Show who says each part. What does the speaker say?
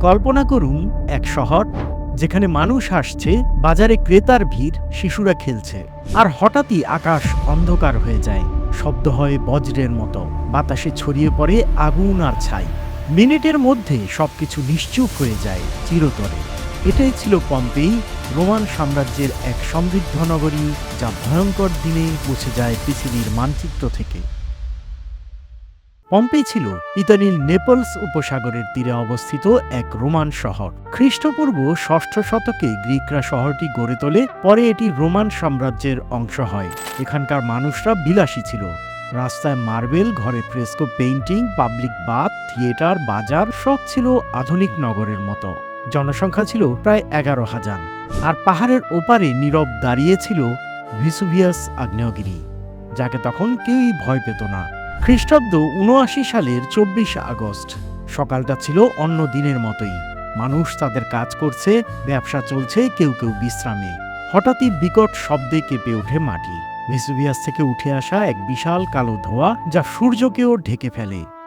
Speaker 1: কল্পনা করুন এক শহর যেখানে মানুষ আসছে, বাজারে ক্রেতার ভিড়, শিশুরা খেলছে। আর হঠাৎই আকাশ অন্ধকার হয়ে যায়। শব্দ হয় বজ্রের মতো। বাতাসে ছড়িয়ে পড়ে আগুন আর ছাই। মিনিটের মধ্যে সবকিছু নিশ্চুপ হয়ে যায় চিরতরে। এটাই ছিল পম্পেই রোমান সাম্রাজ্যের এক সমৃদ্ধ নগরী, যা ভয়ঙ্কর দিনে মুছে যায় পৃথিবীর মানচিত্র থেকে। পম্পেই ছিল ইতালির নেপলস উপসাগরের তীরে অবস্থিত এক রোমান শহর। খ্রিস্টপূর্ব ষষ্ঠ শতকে গ্রিকরা শহরটি গড়ে তোলে, পরে এটি রোমান সাম্রাজ্যের অংশ হয়। এখানকার মানুষরা বিলাসী ছিল। রাস্তায় মার্বেল, ঘরে fresco painting, public bath, theatre, বাজার, সব ছিল আধুনিক নগরের মতো। জনসংখ্যা ছিল প্রায় এগারো হাজার। আর পাহাড়ের ওপারে নীরব দাঁড়িয়েছিল ভিসুভিয়াস আগ্নেয়গিরি, যাকে তখন কেউই ভয় পেত না। খ্রিস্টাব্দ উনআশি সালের চব্বিশ আগস্ট। সকালটা ছিল অন্য দিনের মতোই। মানুষ তাদের কাজ করছে, ব্যবসা চলছে, কেউ কেউ বিশ্রামে। হঠাৎই বিকট শব্দে কেঁপে ওঠে মাটি। ভেসুভিয়াস থেকে উঠে আসা এক বিশাল কালো ধোঁয়া যা সূর্যকেও ঢেকে ফেলে।